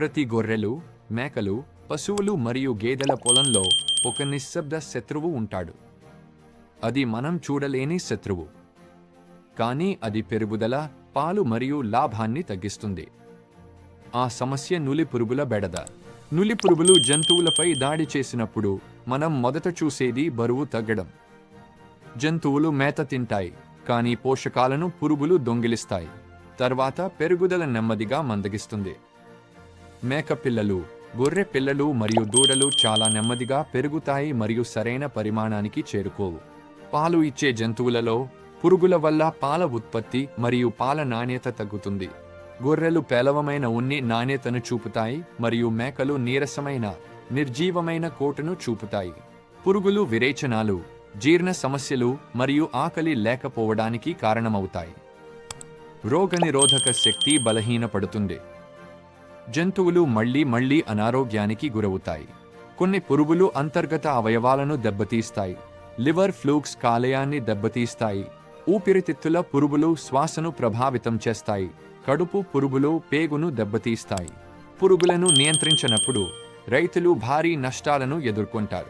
ప్రతి గొర్రెలు మేకలు పశువులు మరియు గేదెల పొలంలో ఒక నిశ్శబ్ద శత్రువు ఉంటాడు. అది మనం చూడలేని శత్రువు. కానీ అది పెరుగుదల పాలు మరియు లాభాన్ని తగ్గిస్తుంది. ఆ సమస్య నులి పురుగుల బెడద. నులి పురుగులు జంతువులపై దాడి చేసినప్పుడు మనం మొదట చూసేది బరువు తగ్గడం. జంతువులు మేత తింటాయి కానీ పోషకాలను పురుగులు దొంగిలిస్తాయి. తర్వాత పెరుగుదల నెమ్మదిగా మందగిస్తుంది. మేక పిల్లలు. గొర్రె పిల్లలు మరియు దూడలు చాలా నెమ్మదిగా పెరుగుతాయి మరియు సరైన పరిమాణానికి చేరుకోవు. పాలు ఇచ్చే జంతువులలో పురుగుల వల్ల పాల ఉత్పత్తి మరియు పాల నాణ్యత తగ్గుతుంది. గొర్రెలు పేలవమైన ఉన్ని నాణ్యతను చూపుతాయి మరియు మేకలు నీరసమైన నిర్జీవమైన కోటును చూపుతాయి. పురుగులు విరేచనాలు జీర్ణ సమస్యలు మరియు ఆకలి లేకపోవడానికి కారణమవుతాయి. రోగనిరోధక శక్తి బలహీనపడుతుంది. జంతువులు మళ్ళీ మళ్ళీ అనారోగ్యానికి గురవుతాయి. కొన్ని పురుగులు అంతర్గత అవయవాలను దెబ్బతీస్తాయి. లివర్ ఫ్లూక్స్ కాలేయాన్ని దెబ్బతీస్తాయి. ఊపిరితిత్తుల పురుగులు శ్వాసను ప్రభావితం చేస్తాయి. కడుపు పురుగులు పేగును దెబ్బతీస్తాయి. పురుగులను నియంత్రించినప్పుడు రైతులు భారీ నష్టాలను ఎదుర్కొంటారు.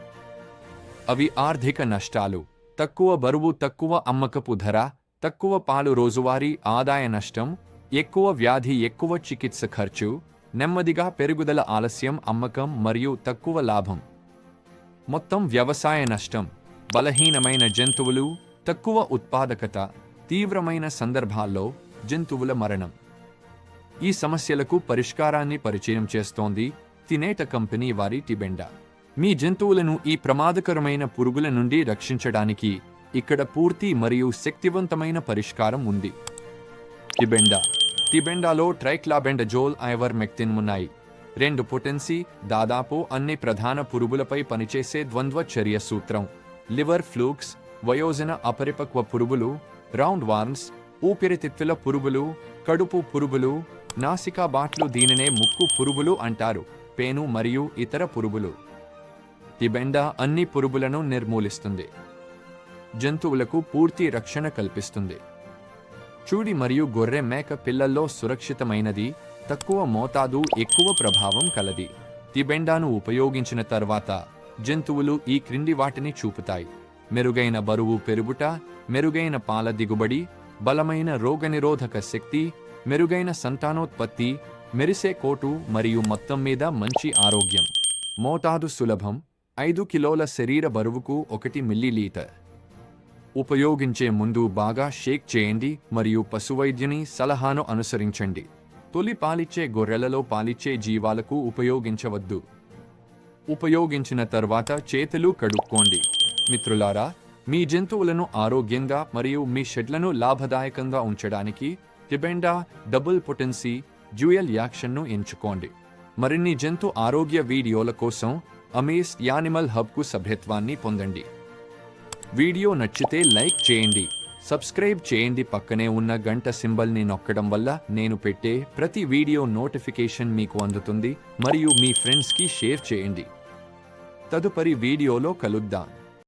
అవి ఆర్థిక నష్టాలు. తక్కువ బరువు తక్కువ అమ్మకపు ధర తక్కువ పాలు రోజువారీ ఆదాయ నష్టం ఎక్కువ వ్యాధి ఎక్కువ చికిత్స ఖర్చు నెమ్మదిగా పెరుగుదల ఆలస్యం అమ్మకం మరియు తక్కువ లాభం. మొత్తం వ్యవసాయ నష్టం బలహీనమైన జంతువులు తక్కువ ఉత్పాదకత తీవ్రమైన సందర్భాల్లో జంతువుల మరణం. ఈ సమస్యలకు పరిష్కారాన్ని పరిచయం చేస్తోంది తినేట కంపెనీ వారి టిబెండా. మీ జంతువులను ఈ ప్రమాదకరమైన పురుగుల నుండి రక్షించడానికి ఇక్కడ పూర్తి మరియు శక్తివంతమైన పరిష్కారం ఉంది. టిబెండా టిబెండాలో ట్రైక్లాబెండజోల్ ఐవర్మెక్టిన్ ఉన్నాయి రెండు పొటెన్సీ దాదాపు అన్ని ప్రధాన పురుగులపై పనిచేసే ద్వంద్వ చర్య సూత్రం. లివర్ ఫ్లూక్స్ వయోజన అపరిపక్వ పురుగులు రౌండ్ వార్మ్స్ ఊపిరితిత్తుల పురుగులు కడుపు పురుగులు నాసికా బాట్లు దీనినే ముక్కు పురుగులు అంటారు పేను మరియు ఇతర పురుగులు. తిబెండ అన్ని పురుగులను నిర్మూలిస్తుంది. జంతువులకు పూర్తి రక్షణ కల్పిస్తుంది. చూడి మరియు గొర్రె మేక పిల్లల్లో సురక్షితమైనది తక్కువ మోతాదు ఎక్కువ ప్రభావం కలది. తిబెండాను ఉపయోగించిన తర్వాత జంతువులు ఈ క్రింది వాటిని చూపుతాయి. మెరుగైన బరువు పెరుగుట మెరుగైన పాల దిగుబడి బలమైన రోగనిరోధక శక్తి మెరుగైన సంతానోత్పత్తి మెరిసే కోటు మరియు మొత్తం మీద మంచి ఆరోగ్యం. మోతాదు సులభం ఐదు కిలోల శరీర బరువుకు ఒకటి మిల్లీలీటర్. ఉపయోగించే ముందు బాగా షేక్ చేయండి మరియు పశువైద్యుని సలహాను అనుసరించండి. తొలి పాలిచ్చే గొర్రెలలో పాలిచ్చే జీవాలకు ఉపయోగించవద్దు. ఉపయోగించిన తర్వాత చేతులు కడుక్కోండి. మిత్రులారా మీ జంతువులను ఆరోగ్యంగా మరియు మీ షెడ్లను లాభదాయకంగా ఉంచడానికి టిబెండా డబుల్ పొటెన్సీ డ్యూయల్ యాక్షన్ను ఎంచుకోండి. మరిన్ని జంతు ఆరోగ్య వీడియోల కోసం అమేస్ యానిమల్ హబ్కు సభ్యత్వాన్ని పొందండి. వీడియో నచ్చితే లైక్ చేయండి. సబ్స్క్రైబ్ చేయండి పక్కనే ఉన్న గంట సింబల్ని నొక్కడం వల్ల నేను పెట్టే ప్రతి వీడియో నోటిఫికేషన్ మీకు అందుతుంది మరియు మీ ఫ్రెండ్స్కి షేర్ చేయండి. తదుపరి వీడియోలో కలుద్దాం.